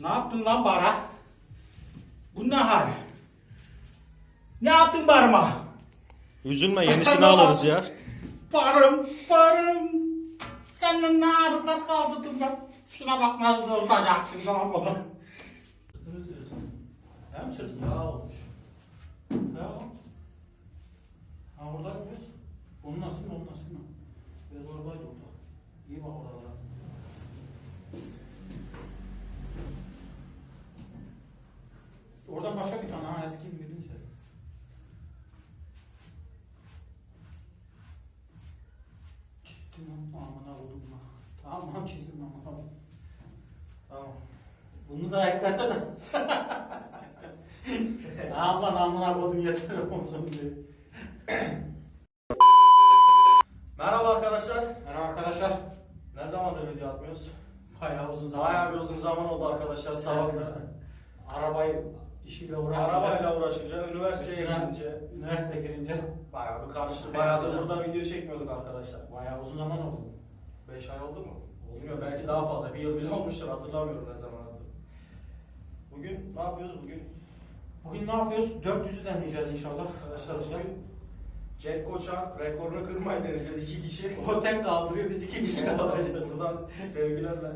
Ne yaptın lan bara? Bu ne hal? Ne yaptın barıma? Üzülme yenisini alırız ya. Barım, barım. Senin ne ağrılar kaldırdın ben. Şuna bak nasıl durduracaktın lan bunu. Hem sırtın yağ olmuş. Ya. Ha burada mıyız? Onun nasıl mı, onun nasıl mı? Biraz oradaydı orada. İyi bak oralara. Bunu da eklesene. Aman amına koydum yeter olsun diye. Merhaba arkadaşlar. Merhaba arkadaşlar. Ne zamandır video atmıyoruz? Bayağı uzun zaman. Bayağı bir uzun zaman oldu arkadaşlar. Sabahlar. Arabayı işiyle uğraşınca. Arabayla uğraşınca, üniversiteye üstüne gidince Üniversite girince. bayağı bir karıştı. Bayağı da burada video çekmiyorduk arkadaşlar. Bayağı uzun zaman oldu. 5 ay oldu mu? Bilmiyorum belki daha fazla. Bir yıl bile olmuştur hatırlamıyorum ne zaman. Bugün ne yapıyoruz bugün? Bugün ne yapıyoruz? 400'ü deneyeceğiz inşallah. Arkadaşlar bugün Cenk Koçan rekorunu kırmayı deneyeceğiz iki kişi. O tek kaldırıyor biz iki kişi kaldıracağız. Buradan sevgilerle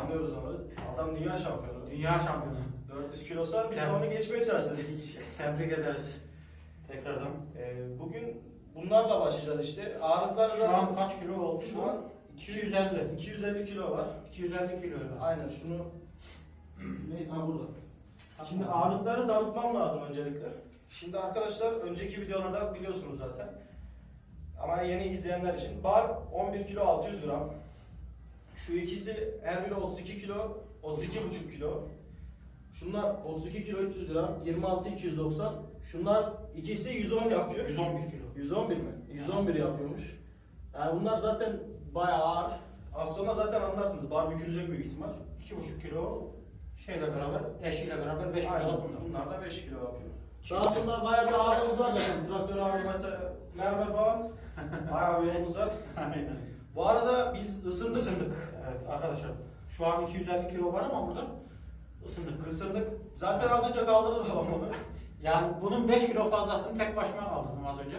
anlıyoruz onu. Adam dünya şampiyonu. Dünya şampiyonu. 400 kilosu var biz Yani- onu geçmeye çalıştık iki kişi. Tebrik ederiz. Tekrardan. Ee, bugün bunlarla başlayacağız işte. Ağırlıklar Şu an kaç kilo oldu? şu an 250. 250 kilo var. 250 kilo. Aynen şunu ne ha burada. Şimdi ağırlıkları tanıtmam lazım öncelikle. Şimdi arkadaşlar önceki videolarda biliyorsunuz zaten. Ama yeni izleyenler için bar 11 kilo 600 gram. Şu ikisi her biri 32 kilo, 32,5 kilo. Şunlar 32 kilo 300 gram, 26 290. Şunlar ikisi 110 yapıyor. 111 kilo. 111 mi? 111 yapıyormuş. Yani bunlar zaten bayağı ağır. Az sonra zaten anlarsınız. Bar bükülecek büyük ihtimal. 2,5 kilo şeyle beraber, eşiyle beraber 5 Aynen. kilo bunlar. Bunlar da 5 kilo yapıyor. Daha sonra bayağı bir ağırlığımız var zaten. Traktör ağırlığı mesela mermer falan. bayağı bir yolumuz var. Aynen. Bu arada biz ısındık. Isındık. Evet arkadaşlar. Şu an 250 kilo var ama burada ısındık. Isındık. Zaten az önce kaldırdı babam onu. Yani bunun 5 kilo fazlasını tek başıma kaldırdım az önce.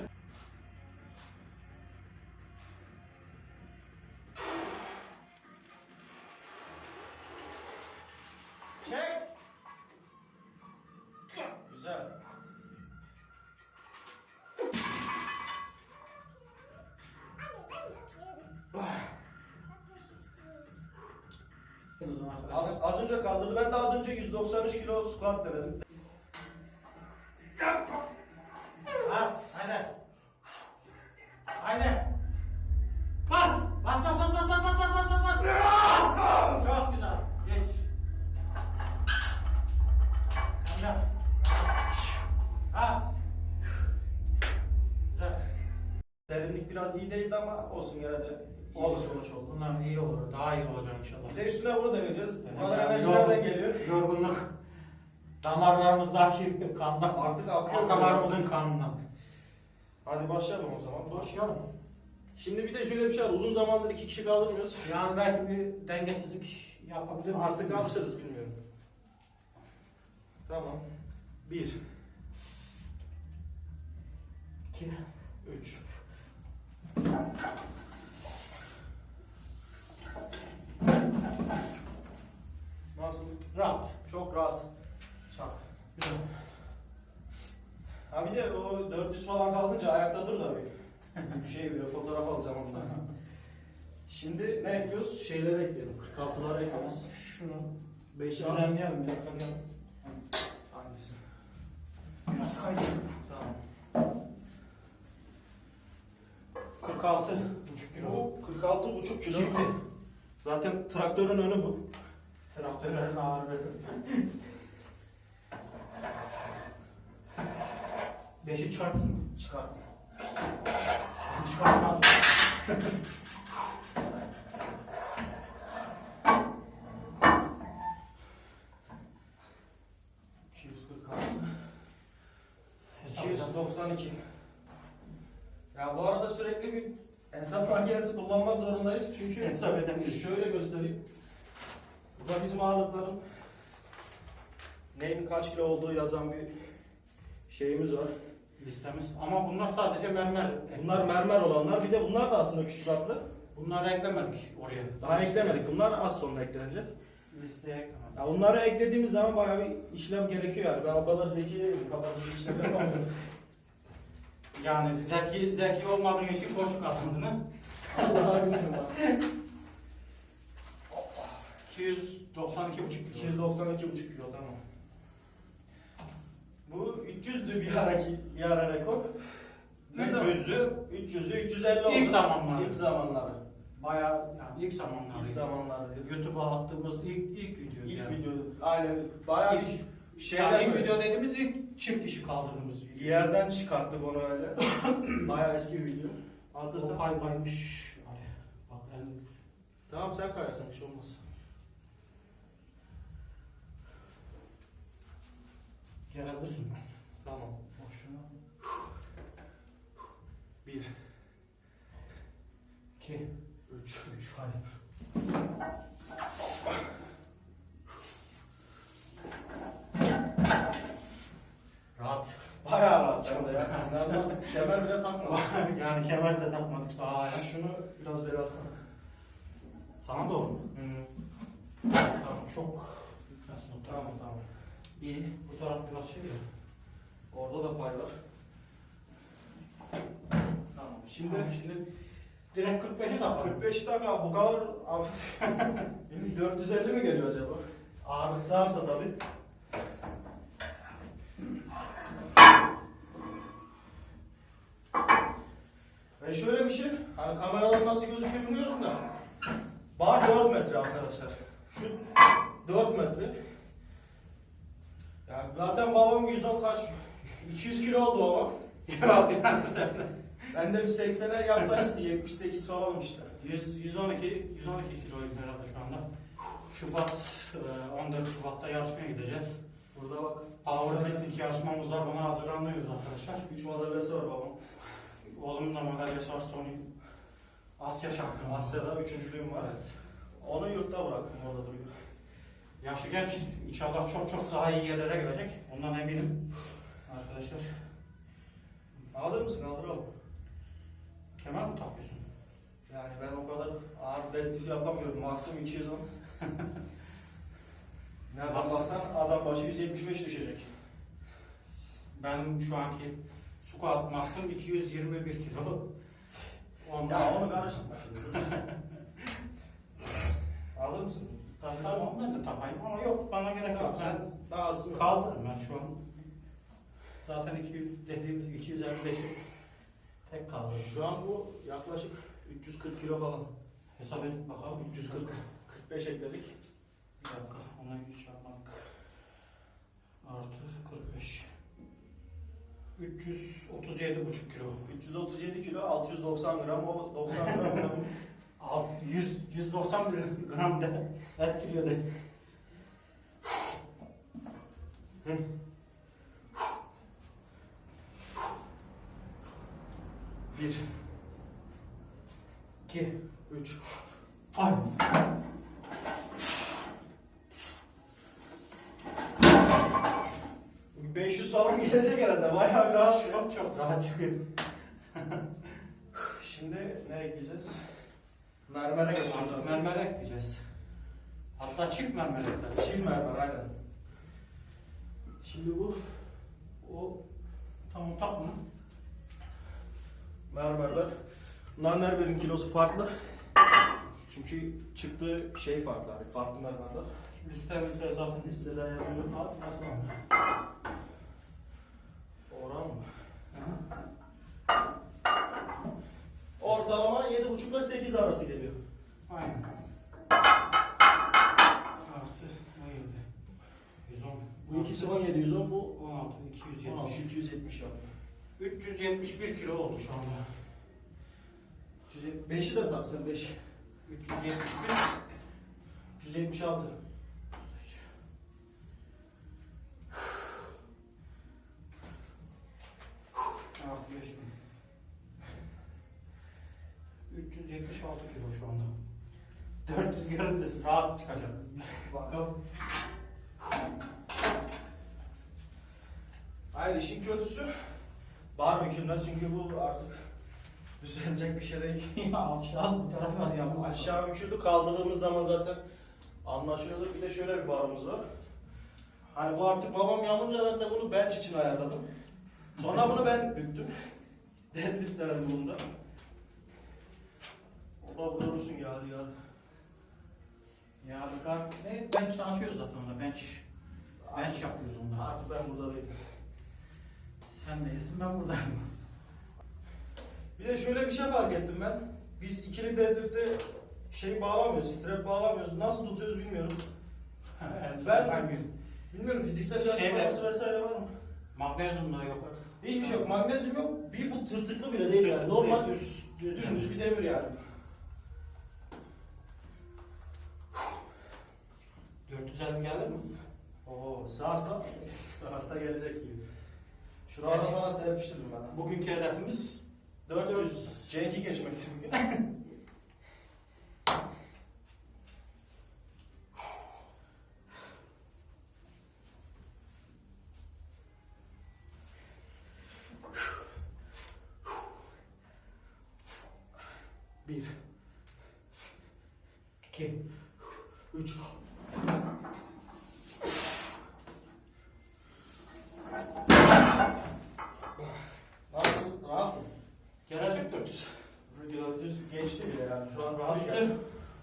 Az, az önce kaldırdı. Ben de az önce 193 kilo squat denedim. Ha, aynen. Aynen. Bas! Bas bas bas bas bas bas bas bas bas bas! Çok güzel. Geç. Sen. Ha. Güzel. Derinlik biraz iyi değildi ama olsun de iyi Olur. bir sonuç oldu. Bunlar iyi olur. Daha iyi olacak inşallah. Bir de üstüne bunu deneyeceğiz. Bu kadar enerji nereden geliyor? Yorgunluk. Damarlarımızdaki kandan. Artık akıyor. Atalarımızın kanından. Hadi başlayalım o zaman. Başlayalım. Şimdi bir de şöyle bir şey var. Uzun zamandır iki kişi kaldırmıyoruz. Yani belki bir dengesizlik yapabilir miyiz? Artık alışırız bilmiyorum. Tamam. Bir, İki. üç. Nasıl? Rahat. Çok rahat. Çak. Güzel. Ha bir de o 400 falan kalkınca ayakta dur da bir. bir şey bir fotoğraf alacağım ondan. Şimdi ne ekliyoruz? Şeyleri ekleyelim. 46'ları ekliyoruz. Şunu 5'i al. düzenleyelim bir dakika gel. Hangisi? Biraz kaydı. Tamam. 46 buçuk kilo. Bu 46,5 kilo. Çifti. Zaten traktörün önü bu. Traktörlerin ağırlığı. Beşi çıkarttın mı? Çıkart. Çıkartmadım. Hesap edemem. 292. Ya bu arada sürekli bir hesap makinesi kullanmak zorundayız çünkü Hesap edemiyoruz. şöyle göstereyim. Bu da bizim ağırlıkların neyin kaç kilo olduğu yazan bir şeyimiz var. Listemiz. Ama bunlar sadece mermer. Bunlar mermer olanlar. Bir de bunlar da aslında küçük atlı. Bunları eklemedik oraya. Daha eklemedik. Bunlar az sonra eklenecek. Listeye eklemedik. Ya bunları eklediğimiz zaman bayağı bir işlem gerekiyor yani. Ben o kadar zeki değilim. O kadar bir işlem yapamıyorum. Yani zeki, zeki olmadığın için koç kazandın ha? Allah'a bilmiyorum abi. 292,5 kilo. 292,5 kilo tamam. Bu 300'dü bir araki bir ara rekor. Ne zaman? 300'lü 300'ü 350 oldu. İlk zamanlar. İlk zamanları. bayağı yani ilk zamanlar. İlk zamanları. diyor. YouTube'a attığımız ilk ilk video İlk yani. video. Aynen. Bayağı İlk, bir şeyler yani ilk video dediğimiz ilk çift kişi kaldırdığımız video. Yerden çıkarttık onu öyle. bayağı eski bir video. Atırsan. pay paymış. Hadi bak elin Tamam sen kayarsın bir şey olmaz. Gelebilirsin. Tamam. Boşuna. Bir, İki. üç. Üç. Hadi. Rahat. Bayağı rahat hem de ya. İnanılmaz. Kemer bile takmadım. yani kemer de takmadık sağa ya. Şunu biraz beri alsana. Sana doğru mu? Hı. Tamam çok. Nasıl o taraf? Tamam tamam. İyi. Bu taraf biraz şey ya. Orada da pay var. Tamam. Şimdi Tamam, şimdi direkt 45'e tak. 45 dakika bu kadar hafif. Benim 450 mi geliyor acaba? Ağır sığarsa tabii. Ve şöyle bir şey, hani kameradan nasıl gözüküyor bilmiyorum da. Bar 4 metre arkadaşlar. Şu 4 metre. Yani zaten babam 110 kaç? 200 kilo oldu babam. Sen de. Ben de bir 80'e yaklaştı 78 falan işte. 100, 112, 112 kiloyum herhalde şu anda. Şubat, e, 14 Şubat'ta yarışmaya gideceğiz. Burada bak. Powerlifting yarışmamız var, ona hazırlanıyoruz arkadaşlar. 3 madalyası var babam. Oğlumun da madalyası var, Sony Asya şampiyonu. Asya'da üçüncülüğüm var. Evet. Onu yurtta bıraktım orada duruyor. Yaşı genç, inşallah çok çok daha iyi yerlere gelecek. Ondan eminim. Arkadaşlar, Alır mısın? Kaldıralım. kemer mi takıyorsun? Yani ben o kadar ağır deadlift yapamıyorum. Maksimum 210. Nereden baksan adam başı 175 düşecek. Benim şu anki squat maksimum 221 kilo. Ondan... Ya onu karıştırma şimdi. Alır mısın? Tamam ben de takayım ama yok bana gerek yok. Ben daha az kaldırırım ben şu an. Zaten 200 dediğimiz 255'i tek kaldırırım. Şu an bu yaklaşık 340 kilo falan. Hesap edip bakalım. 340. 45 ekledik. Bir dakika ona hiç yapmadık. Artı 45. 337,5 kilo. 337 kilo 690 gram o 90 gram 100, 190 gram de etkiliyor de. Bir, 2, 3, ay. Bir 500 falan gelecek herhalde. Bayağı bir rahat. Çok çok rahat çıkıyor. Şimdi ne ekleyeceğiz? Mermere geçiyoruz Artık artık. mermer ekleyeceğiz. Hatta çift mermer ekleyeceğiz. Çift mermer aynen. Şimdi bu O tamam tak bunu. mermerler. Bunların her birinin kilosu farklı. Çünkü çıktığı şey farklı. Hani farklı mermerler. Listemizde zaten Listede yazıyor. Nasıl oldu? Oran mı? Hı. Ortalama 7,5 ile 8 arası geliyor. Aynen. Artı 17. 110. Bu 17 110 bu 16, 270. 16 270 yaptı. 371 kilo oldu şu anda. 5'i de taksan 5. 371. 376. Artı 5000. 376 kilo şu anda. 400 görüntüsü rahat çıkacak. Bakalım. Barbeküler çünkü bu artık düzelecek bir şey değil. ya aşağı bu tarafa ya. bu Aşağı büküldü kaldırdığımız zaman zaten anlaşılır. Bir de şöyle bir barımız var. Hani bu artık babam yanınca ben de bunu bench için ayarladım. Sonra bunu ben büktüm. Deadlift denedim bunda. Burada dursun ya ya. Ya bu kadar ne? Bench çalışıyoruz zaten onda. Bench. Bench yapıyoruz onda. Artık ben burada değilim. Sen değilsin ben buradayım. Bir de şöyle bir şey fark ettim ben. Biz ikili deadlift'te şey bağlamıyoruz, strap bağlamıyoruz. Nasıl tutuyoruz bilmiyorum. ben Ben- kaymıyor. Bilmiyorum fiziksel açıklaması vesaire var mı? Magnezyum da yok. Hiçbir şey yok. Magnezyum yok. Bir bu tırtıklı bile değil yani. Tırtıklı Normal değil. düz, düz dümdüz bir demir yani. 450 geldi mi? Oo, sağarsa, sağarsa gelecek gibi. Şurada falan serpiştirdim ben. Bugünkü hedefimiz 400 C2 geçmekti bugün. Bir. İki. Üç. Nasıl? Rahat mı? gelecek 400. 400 geçti bile yani. Şu an rahat yani. Üstü,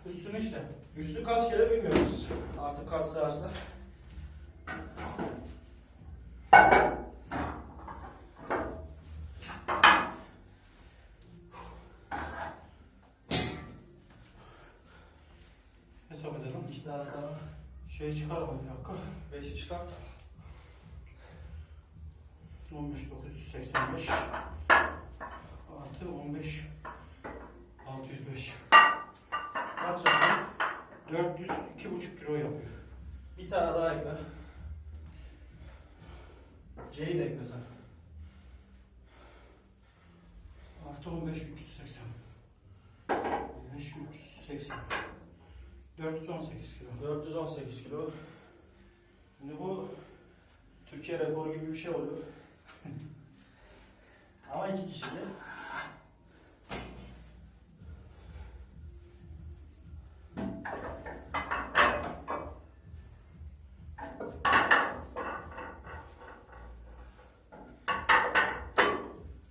üstünü işte. Üstü kaç kere bilmiyoruz. Artık kaç sığarsa. Hesap edelim. İki tane daha. Şeyi çıkaralım bir dakika. Beşi çıkart. 15985 artı 15 605 Kaç yapıyor? 400 2,5 kilo yapıyor. Bir tane daha ekle. C'yi de ekle sen. Artı 15 380 15 380 418 kilo. 418 kilo. Şimdi bu Türkiye rekoru gibi bir şey oluyor. Ama iki kişili.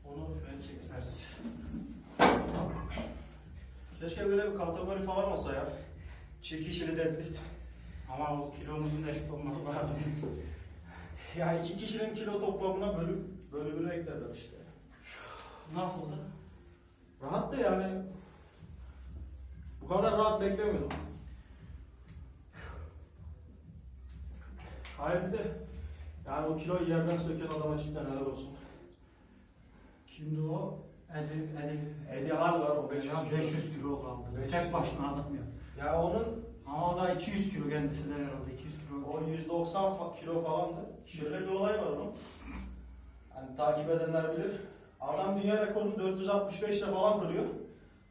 Onu ben çeksersiniz. Keşke böyle bir kategori falan olsa ya. Çift kişili deadlift. Ama o kilomuzun eşit olması lazım. Ya iki kişinin kilo toplamına bölüp bölümünü eklerler işte. Nasıldı? Rahat da yani bu kadar rahat beklemiyordum. Hayır bir de yani o kiloyu yerden söken adama cidden helal olsun. Kimdi o? Edi, Edi, Eddie Hall var o 500 500 kilo. 500 kilo kaldı. 500 Tek başına adam ya. Ya onun Ama o da 200 kilo kendisi de herhalde 200 kilo. o 190 fa- kilo falandı. Şöyle bir olay var onun. Hani takip edenler bilir. Adam dünya rekorunu 465 ile falan kırıyor.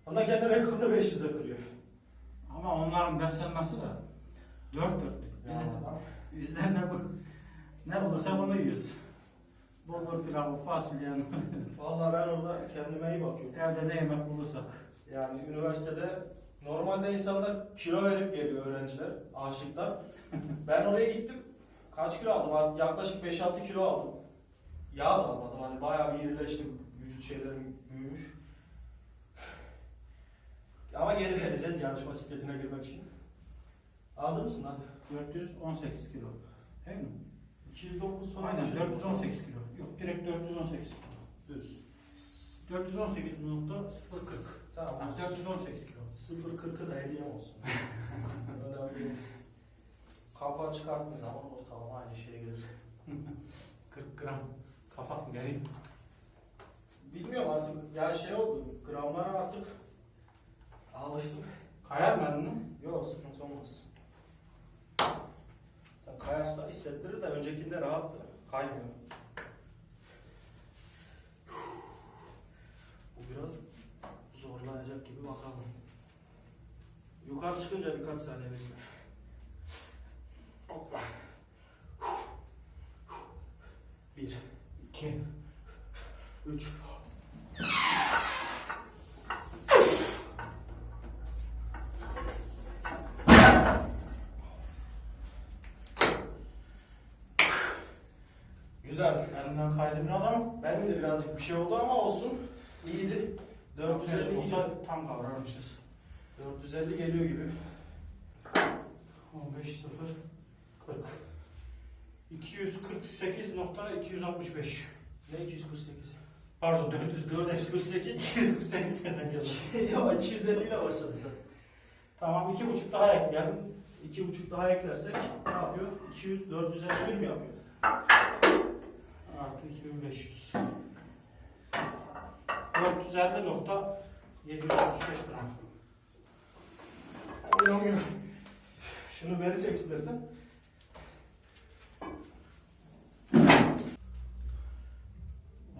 Ondan kendi rekorunu 500'e kırıyor. Ama onların beslenmesi de 4 4. Biz, Yani adam bizden ne bu ne bulursa onu yiyoruz. Bulgur pilavı, fasulye, Vallahi ben orada kendime iyi bakıyorum. evde ne yemek bulursak. Yani üniversitede normalde insanlar kilo verip geliyor öğrenciler, aşıklar. ben oraya gittim. Kaç kilo aldım? Yaklaşık 5-6 kilo aldım. Yağ da almadım. Hani bayağı bir irileştim. Vücut şeylerim büyümüş. Ama geri vereceğiz yarışma sikletine girmek için. Hazır mısın hadi? 418 kilo. Değil mi? 209 falan. Aynen bir şey. 418 kilo. Yok direkt 418 kilo. Düz. 418.040. Tamam. Ha, 418 kilo. 0.40'ı da hediyem olsun. Önemli değil. Kapağı çıkarttığın zaman ortalama aynı şeye gelir. 40 gram kafa geri. Bilmiyorum artık ya şey oldu gramlara artık alıştım. Kayar mı? Yok sıkıntı olmaz. Kayarsa hissettirir de öncekinde rahattı. Kaymıyor. Bu biraz zorlayacak gibi bakalım. Yukarı çıkınca birkaç saniye bekle. Hoppa. Bir, iki, üç. Güzel. Elimden kaydı biraz ama. Benim de birazcık bir şey oldu ama olsun. İyiydi. 450 450 olsa tam kavrarmışız. 450 geliyor gibi. 15 0 40. 248.265. Ne 248? Pardon 448. 448. 248 nereden geldi? ya 250 ile başladı zaten. Tamam iki buçuk daha ekleyelim. İki buçuk daha eklersek ne yapıyor? 200, 451 mi yapıyor? Artı 2500. 450 nokta 765 gram. İnanmıyorum. Şunu veri çek istersen.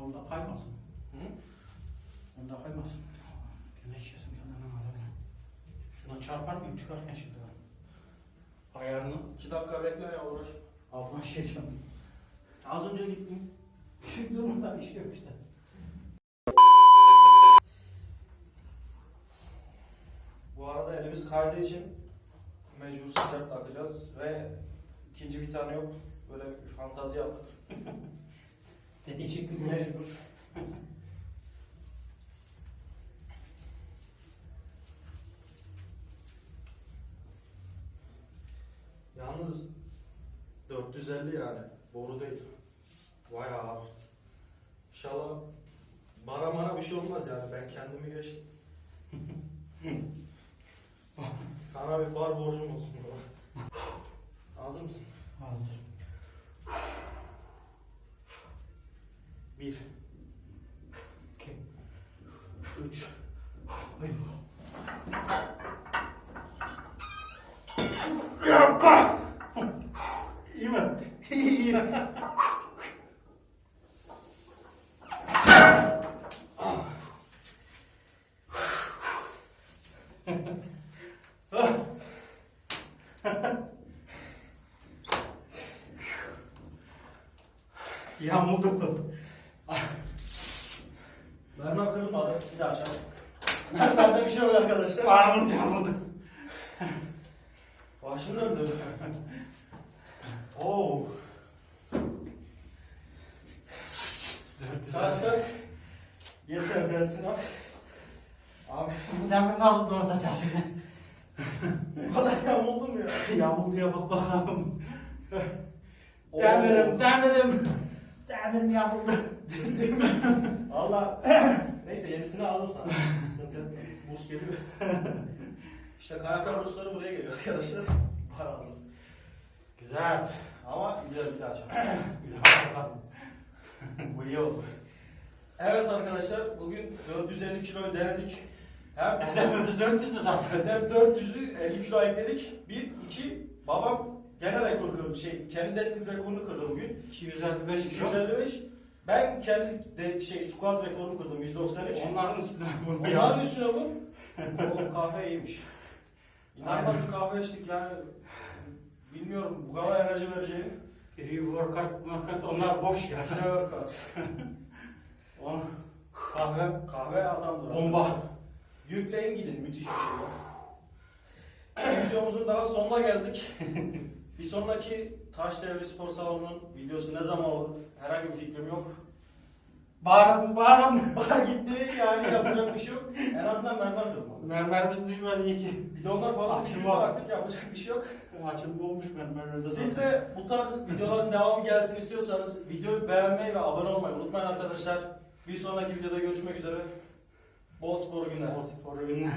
Onda kaymasın. Hı? Onda kaymasın. Güneş yesin yanına alalım. Şuna çarpar mıyım çıkarken şimdi ben? Ayarını. 2 dakika bekle ya uğraş. Ablan şey canım. Az önce gittim. Durmadan iş işte. Bu arada elimiz kaydığı için mecbur sıcak takacağız ve ikinci bir tane yok. Böyle bir fantazi yaptık. Değişik bir. Mecbur. Yalnız 450 yani. Boru değil. Vay ağır. İnşallah bana bana bir şey olmaz yani. Ben kendimi geçtim. Sana bir bar borcum olsun baba. Hazır mısın? Hazır. Bir. iki, Üç. İyi mi? İyi. Yamuldu. Mermer kırılmadı. Bir daha açalım. Mermerde bir şey yok arkadaşlar. Paramız yamuldu. Başım döndü. Oo. Arkadaşlar yeter densin abi. Abi Bu demir ne oldu orada casını? bu kadar yamuldu mu ya? Yamulduya bak bakalım. Oo. Demirim, demirim. Demirim yamuldu. Değil mi? Valla neyse yenisini alırım sana. Sıkıntı etme. Burs geliyor. İşte kayakar bursları buraya geliyor arkadaşlar. Para alırız. Güzel. Ama güzel bir daha. Bir daha bakalım. Bu iyi oldu. Evet arkadaşlar bugün 450 kiloyu denedik. Hem Hedefimiz 400'dü zaten. hedef 400'lü 50 kilo ekledik. Bir, iki, babam gene rekor kırdı. Şey, kendi deadlift rekorunu kırdı bugün. 255 kilo. 255. Ben kendi de, şey squat rekorunu kırdım 193. Onların üstüne bunu Onların üstüne bu. O kahve iyiymiş. İnanılmaz bir kahve içtik yani. Bilmiyorum bu kadar enerji vereceğini. Pre-workout, workout onlar boş ya. Pre-workout. Kahve Kahve adamdır. bomba. Yükleyin gidin müthiş bir şey. Videomuzun daha sonuna geldik. bir sonraki Taş Devri Spor Salonu'nun videosu ne zaman olur? Herhangi bir fikrim yok. Bağırım bağırım. Bahar gitti yani yapacak bir şey yok. En azından mermer kırmadı. Mermerimiz düşmedi iyi ki. Bidonlar falan Açılma. artık yapacak bir şey yok. Açılma olmuş mermerlerde. Siz de bu tarz videoların devamı gelsin istiyorsanız videoyu beğenmeyi ve abone olmayı unutmayın arkadaşlar. Bir sonraki videoda görüşmek üzere. Bol spor günler. Bol spor ürünler.